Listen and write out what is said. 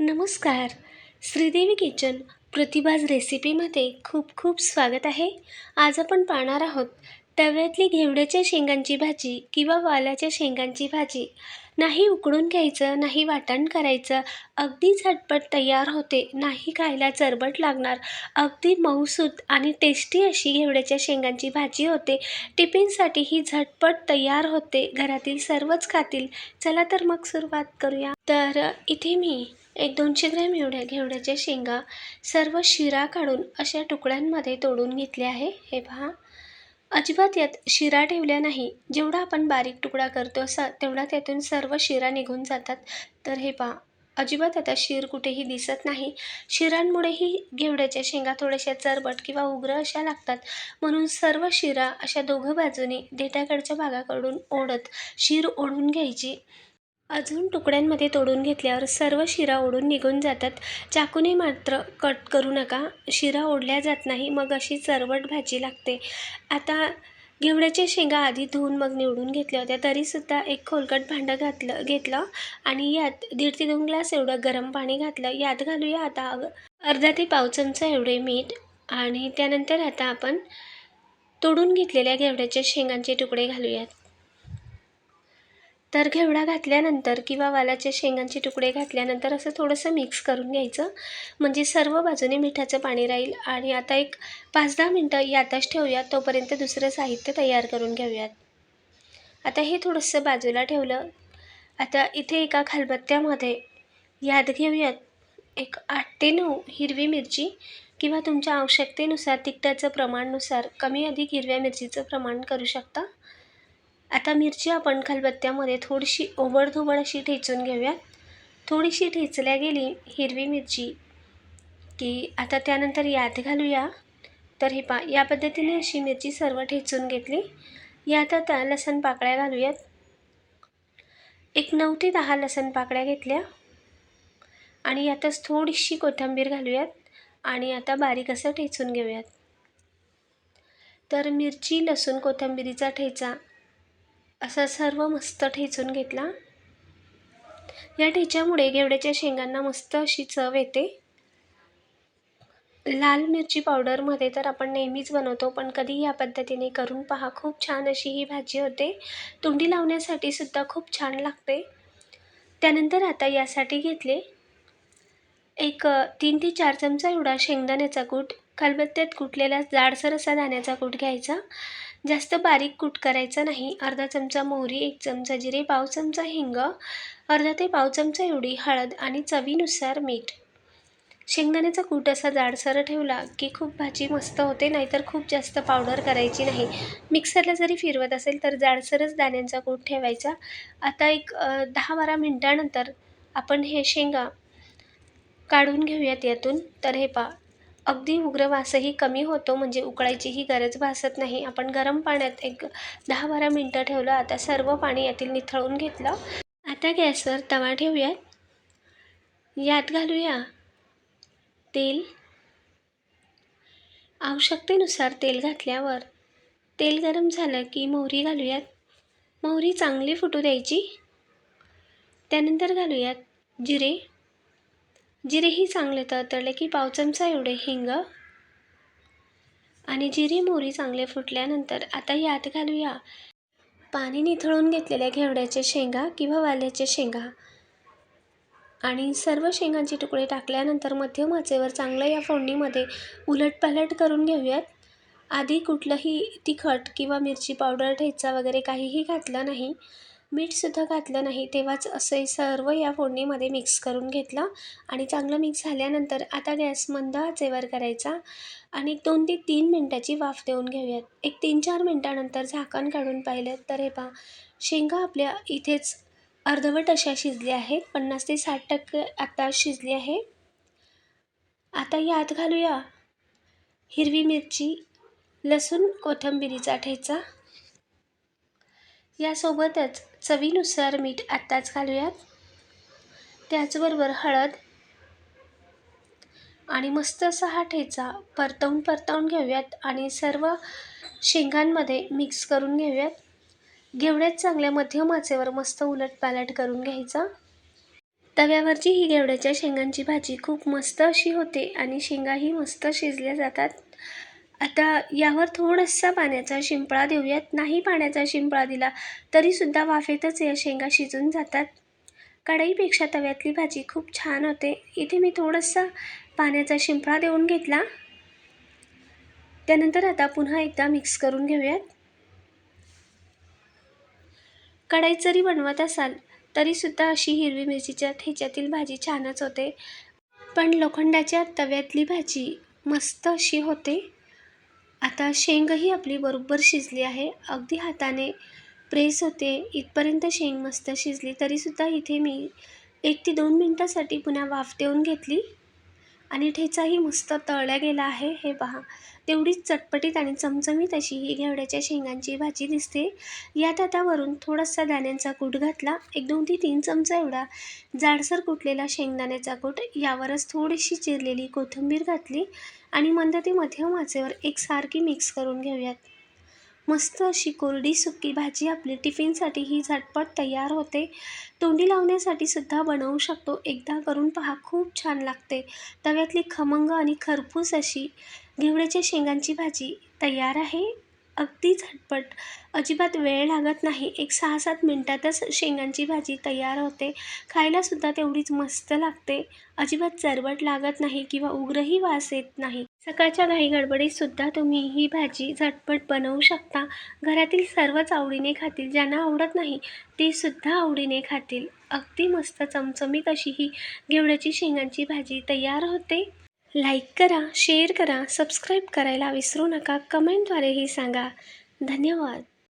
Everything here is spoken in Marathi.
नमस्कार. श्रीदेवी किचन प्रतिभाज रेसिपीमध्ये खूप खूप स्वागत आहे. आज आपण पाहणार आहोत तव्यातली घेवड्याच्या शेंगांची भाजी किंवा वालाच्या शेंगांची भाजी. नाही उकडून घ्यायचं नाही वाटण करायचं. अगदी झटपट तयार होते. नाही खायला चरबट लागणार. अगदी मऊसूत आणि टेस्टी अशी घेवड्याच्या शेंगांची भाजी होते. टिफिनसाठी ही झटपट तयार होते. घरातील सर्वच खातील. चला तर मग सुरुवात करूया. तर इथे मी एक दोनशे ग्रॅम एवढ्या घेवड्याच्या शेंगा सर्व शिरा काढून अशा तुकड्यांमध्ये तोडून घेतले आहे. हे पहा. अजिबात यात शिरा ठेवल्या नाही. जेवढा आपण बारीक तुकडा करतो असा तेवढा त्यातून सर्व शिरा निघून जातात. तर हे पहा अजिबात आता शिर कुठेही दिसत नाही. शिरांमुळेही घेवड्याच्या शेंगा थोड्याशा चरबट किंवा उग्र अशा लागतात. म्हणून सर्व शिरा अशा दोघं बाजूने देठाकडच्या भागाकडून ओढत शिर ओढून घ्यायची. अजून तुकड्यांमध्ये तोडून घेतल्यावर सर्व शिरा ओढून निघून जातात. चाकूने मात्र कट करू नका. शिरा ओढल्या जात नाही मग अशी चरवट भाजी लागते. आता घेवड्याच्या शेंगा आधी धुवून मग निवडून घेतल्या होत्या. तरीसुद्धा एक खोलकट भांडं घातलं घेतलं आणि यात दीड ते दोन ग्लास एवढं गरम पाणी घातलं. यात घालूया आता अर्धा ते पाव चमचा एवढे मीठ आणि त्यानंतर आता आपण तोडून घेतलेल्या घेवड्याच्या शेंगांचे तुकडे घालूयात. तर घेवडा घातल्यानंतर किंवा वालाच्या शेंगांचे तुकडे घातल्यानंतर असं थोडंसं मिक्स करून घ्यायचं. म्हणजे सर्व बाजूने मिठाचं पाणी राहील आणि आता एक पाच दहा मिनटं यातच ठेवूयात तोपर्यंत दुसरं साहित्य तयार करून घेऊयात. आता हे थोडंसं बाजूला ठेवलं. आता इथे एका खालबत्त्यामध्ये याद घेऊयात. एक आठ ते नऊ हिरवी मिरची किंवा तुमच्या आवश्यकतेनुसार तिखटाचं प्रमाणानुसार कमी अधिक हिरव्या मिरचीचं प्रमाण करू शकता. आता मिरची आपण खलबत्त्यामध्ये थोडीशी ओबडधोबड अशी ठेचून घेऊयात थोडीशी ठेचल्या गेली हिरवी मिरची की आता त्यानंतर यात घालूया. तर हे पा या पद्धतीने अशी मिरची सर्व ठेचून घेतली. यात आता लसण पाकळ्या घालूयात. एक नऊ ते दहा लसण पाकळ्या घेतल्या. आणि यातच थोडीशी कोथिंबीर घालूयात. आणि आता बारीक असं ठेचून घेऊयात. तर मिरची लसूण कोथिंबिरीचा ठेचा असा सर्व मस्त ठेचून घेतला. या ठेच्यामुळे घेवड्याच्या शेंगांना मस्त अशी चव येते. लाल मिरची पावडरमध्ये तर आपण नेहमीच बनवतो पण कधी या पद्धतीने करून पहा. खूप छान अशी ही भाजी होते. तोंडी लावण्यासाठी सुद्धा खूप छान लागते. त्यानंतर आता यासाठी घेतले एक तीन ते चार चमचा एवढा शेंगदाण्याचा कूट. खलबत्त्यात कुटलेला जाडसर असा दाण्याचा कूट घ्यायचा. जास्त बारीक कूट करायचा नाही. अर्धा चमचा मोहरी एक चमचा जिरे पाव चमचा हिंग अर्धा ते पाव चमचा एवढी हळद आणि चवीनुसार मीठ. शेंगदाण्याचा कूट असा जाडसर ठेवला की खूप भाजी मस्त होते नाहीतर खूप जास्त पावडर करायची नाही. मिक्सरला जरी फिरवत असेल तर जाडसरच दाण्यांचा कूट ठेवायचा. आता एक दहा बारा मिनटानंतर आपण हे शेंगा काढून घेऊयात यातून. तर हे पा अगदी उग्र वासही कमी होतो म्हणजे उकळायचीही गरज भासत नाही. आपण गरम पाण्यात एक दहा बारा मिनटं ठेवलं आता सर्व पाणी यातील निथळून घेतलं. आता गॅसवर तवा ठेवूयात. यात घालूया तेल. आवश्यकतेनुसार तेल घातल्यावर तेल गरम झालं की मोहरी घालूयात. मोहरी चांगली फुटू द्यायची. त्यानंतर घालूयात जिरे. जिरेही चांगले तळतळले की पाव चमचा एवढे हिंग. आणि जिरे मोहरी चांगले फुटल्यानंतर आता यात घालूया. पाणी निथळून घेतलेल्या घेवड्याच्या शेंगा किंवा वाल्याच्या शेंगा. आणि सर्व शेंगांचे तुकडे टाकल्यानंतर मध्यम आचेवर चांगलं या फोडणीमध्ये उलटपालट करून घेऊयात. आधी कुठलंही तिखट किंवा मिरची पावडर ठेचा वगैरे काहीही घातलं नाही. मीठसुद्धा घातलं नाही तेव्हाच असे सर्व या फोडणीमध्ये मिक्स करून घेतलं आणि चांगलं मिक्स झाल्यानंतर आता गॅस मंद आचेवर करायचा आणि दोन ते तीन मिनटाची वाफ देऊन घेऊयात. एक तीन चार मिनटानंतर झाकण काढून पाहिलं तर हे पहा शेंगा आपल्या इथेच अर्धवट अशा शिजल्या आहेत पन्नास ते साठ टक्के आता शिजली आहे. आता यात घालूया हिरवी मिरची लसूण कोथिंबिरीचा ठेचा. यासोबतच चवीनुसार मीठ आत्ताच घालूयात. त्याचबरोबर हळद आणि मस्त असा हा ठेचा परतवून परतवून घेऊयात आणि सर्व शेंगांमध्ये मिक्स करून घेऊयात. घेवड्यात चांगल्या मध्यम आचेवर मस्त उलट पालट करून घ्यायचा. तव्यावरची ही घेवड्याच्या शेंगांची भाजी खूप मस्त अशी होते आणि शेंगाही मस्त शिजल्या जातात. आता यावर थोडासा पाण्याचा शिंपळा देऊयात. नाही पाण्याचा शिंपळा दिला तरीसुद्धा वाफेतच या शेंगा शिजून जातात. कढईपेक्षा तव्यातली भाजी खूप छान होते. इथे मी थोडासा पाण्याचा शिंपळा देऊन घेतला. त्यानंतर आता पुन्हा एकदा मिक्स करून घेऊयात. कढई जरी बनवत असाल तरीसुद्धा अशी हिरवी मिरचीच्या ठेच्यातील भाजी छानच होते. पण लोखंडाच्या तव्यातली भाजी मस्त अशी होते. आता शेंगही आपली बरोबर शिजली आहे. अगदी हाताने प्रेस होते. इथपर्यंत शेंग मस्त शिजली. तरीसुद्धा इथे मी एक ते दोन मिनटासाठी पुन्हा वाफ देऊन घेतली. आणि ठेचाही मस्त तळल्या गेला आहे. हे पहा. तेवढीच चटपटीत आणि चमचमीत अशी ही घेवड्याच्या शेंगांची भाजी दिसते. यात आता वरून थोडासा दाण्यांचा कूट घातला. एक दोन ते तीन चमचा एवढा जाडसर कुटलेला शेंगदाण्याचा कूट यावरच थोडीशी चिरलेली कोथिंबीर घातली आणि मंद ते मध्यम आचेवर एकसारखी मिक्स करून घेऊयात. मस्त अशी कोरडी सुकी भाजी आपली टिफिनसाठी ही झटपट तयार होते. तोंडी लावण्यासाठी सुद्धा बनवू शकतो. एकदा करून पहा खूप छान लागते. तव्यातली खमंग आणि खरपूस अशी घेवड्याच्या शेंगांची भाजी तयार आहे. अगदी झटपट. अजिबात वेळ लागत नाही. एक सहा सात मिनटातच शेंगांची भाजी तयार होते. खायलासुद्धा तेवढीच मस्त लागते. अजिबात चरबट लागत नाही किंवा उग्रही वास येत नाही. सकाळच्या घाई गडबडीतसुद्धा तुम्ही ही भाजी झटपट बनवू शकता. घरातील सर्वच आवडीने खातील. ज्यांना आवडत नाही ते सुद्धा आवडीने खातील. अगदी मस्त चमचमीत अशी ही घेवड्याची शेंगांची भाजी तयार होते. लाईक करा शेअर करा सबस्क्राईब करायला विसरू नका. कमेंटद्वारेही सांगा. धन्यवाद.